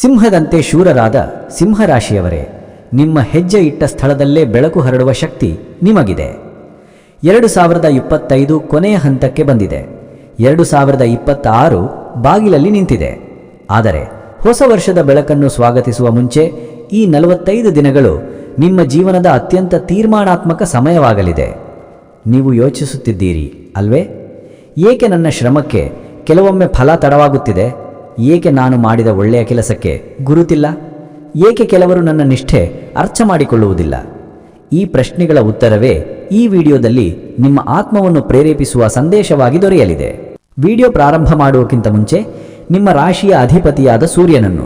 ಸಿಂಹದಂತೆ ಶೂರರಾದ ಸಿಂಹರಾಶಿಯವರೇ, ನಿಮ್ಮ ಹೆಜ್ಜೆ ಇಟ್ಟ ಸ್ಥಳದಲ್ಲೇ ಬೆಳಕು ಹರಡುವ ಶಕ್ತಿ ನಿಮಗಿದೆ. ಎರಡು ಸಾವಿರದ ಇಪ್ಪತ್ತೈದು ಕೊನೆಯ ಹಂತಕ್ಕೆ ಬಂದಿದೆ. ಎರಡು ಸಾವಿರದ ಇಪ್ಪತ್ತಾರು ಬಾಗಿಲಲ್ಲಿ ನಿಂತಿದೆ. ಆದರೆ ಹೊಸ ವರ್ಷದ ಬೆಳಕನ್ನು ಸ್ವಾಗತಿಸುವ ಮುಂಚೆ ಈ ನಲವತ್ತೈದು ದಿನಗಳು ನಿಮ್ಮ ಜೀವನದ ಅತ್ಯಂತ ತೀರ್ಮಾನಾತ್ಮಕ ಸಮಯವಾಗಲಿದೆ. ನೀವು ಯೋಚಿಸುತ್ತಿದ್ದೀರಿ, ಅಲ್ವೇ? ಏಕೆ ನನ್ನ ಶ್ರಮಕ್ಕೆ ಕೆಲವೊಮ್ಮೆ ಫಲ ತಡವಾಗುತ್ತಿದೆ? ಏಕೆ ನಾನು ಮಾಡಿದ ಒಳ್ಳೆಯ ಕೆಲಸಕ್ಕೆ ಗುರುತಿಲ್ಲ? ಏಕೆ ಕೆಲವರು ನನ್ನ ನಿಷ್ಠೆ ಅರ್ಥ ಮಾಡಿಕೊಳ್ಳುವುದಿಲ್ಲ? ಈ ಪ್ರಶ್ನೆಗಳ ಉತ್ತರವೇ ಈ ವಿಡಿಯೋದಲ್ಲಿ ನಿಮ್ಮ ಆತ್ಮವನ್ನು ಪ್ರೇರೇಪಿಸುವ ಸಂದೇಶವಾಗಿ ದೊರೆಯಲಿದೆ. ವಿಡಿಯೋ ಪ್ರಾರಂಭ ಮಾಡುವಕ್ಕಿಂತ ಮುಂಚೆ ನಿಮ್ಮ ರಾಶಿಯ ಅಧಿಪತಿಯಾದ ಸೂರ್ಯನನ್ನು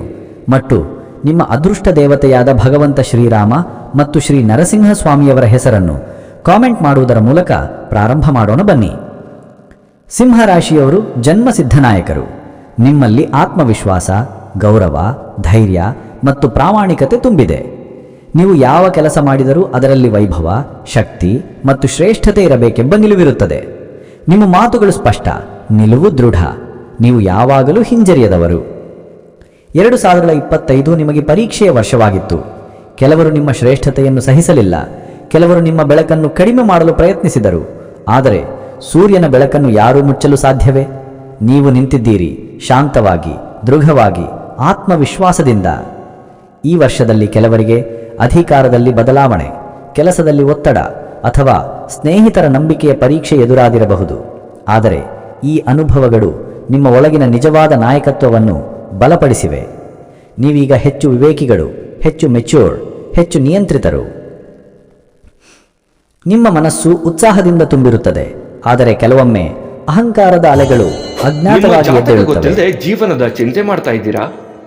ಮತ್ತು ನಿಮ್ಮ ಅದೃಷ್ಟ ದೇವತೆಯಾದ ಭಗವಂತ ಶ್ರೀರಾಮ ಮತ್ತು ಶ್ರೀ ನರಸಿಂಹ ಸ್ವಾಮಿಯವರ ಹೆಸರನ್ನು ಕಾಮೆಂಟ್ ಮಾಡುವುದರ ಮೂಲಕ ಪ್ರಾರಂಭ ಮಾಡೋಣ ಬನ್ನಿ. ಸಿಂಹರಾಶಿಯವರು ಜನ್ಮಸಿದ್ಧ ನಾಯಕರು. ನಿಮ್ಮಲ್ಲಿ ಆತ್ಮವಿಶ್ವಾಸ, ಗೌರವ, ಧೈರ್ಯ ಮತ್ತು ಪ್ರಾಮಾಣಿಕತೆ ತುಂಬಿದೆ. ನೀವು ಯಾವ ಕೆಲಸ ಮಾಡಿದರೂ ಅದರಲ್ಲಿ ವೈಭವ, ಶಕ್ತಿ ಮತ್ತು ಶ್ರೇಷ್ಠತೆ ಇರಬೇಕೆಂಬ ನಿಲುವಿರುತ್ತದೆ. ನಿಮ್ಮ ಮಾತುಗಳು ಸ್ಪಷ್ಟ, ನಿಲುವು ದೃಢ. ನೀವು ಯಾವಾಗಲೂ ಹಿಂಜರಿಯದವರು. ಎರಡು ಸಾವಿರದ ಇಪ್ಪತ್ತೈದು ನಿಮಗೆ ಪರೀಕ್ಷೆಯ ವರ್ಷವಾಗಿತ್ತು. ಕೆಲವರು ನಿಮ್ಮ ಶ್ರೇಷ್ಠತೆಯನ್ನು ಸಹಿಸಲಿಲ್ಲ. ಕೆಲವರು ನಿಮ್ಮ ಬೆಳಕನ್ನು ಕಡಿಮೆ ಮಾಡಲು ಪ್ರಯತ್ನಿಸಿದರು. ಆದರೆ ಸೂರ್ಯನ ಬೆಳಕನ್ನು ಯಾರೂ ಮುಚ್ಚಲು ಸಾಧ್ಯವೇ? ನೀವು ನಿಂತಿದ್ದೀರಿ. ಶಾಂತವಾಗಿ, ದೃಢವಾಗಿ, ಆತ್ಮವಿಶ್ವಾಸದಿಂದ ಈ ವರ್ಷದಲ್ಲಿ ಕೆಲವರಿಗೆ ಅಧಿಕಾರದಲ್ಲಿ ಬದಲಾವಣೆ, ಕೆಲಸದಲ್ಲಿ ಒತ್ತಡ ಅಥವಾ ಸ್ನೇಹಿತರ ನಂಬಿಕೆಯ ಪರೀಕ್ಷೆ ಎದುರಾದಿರಬಹುದು ಆದರೆ ಈ ಅನುಭವಗಳು ನಿಮ್ಮ ಒಳಗಿನ ನಿಜವಾದ ನಾಯಕತ್ವವನ್ನು ಬಲಪಡಿಸಿವೆ. ನೀವೀಗ ಹೆಚ್ಚು ವಿವೇಕಿಗಳು, ಹೆಚ್ಚು ಮೆಚ್ಯೂರ್ ಹೆಚ್ಚು ನಿಯಂತ್ರಿತರು. ನಿಮ್ಮ ಮನಸ್ಸು ಉತ್ಸಾಹದಿಂದ ತುಂಬಿರುತ್ತದೆ. ಆದರೆ ಕೆಲವೊಮ್ಮೆ ಅಹಂಕಾರದ ಅಲೆಗಳು ಅಜ್ಞಾತವಾಗಿ ಗೊತ್ತಿಲ್ಲದೆ ಜೀವನದ ಚಿಂತೆ ಮಾಡ್ತಾ ಇದ್ದೀರಾ?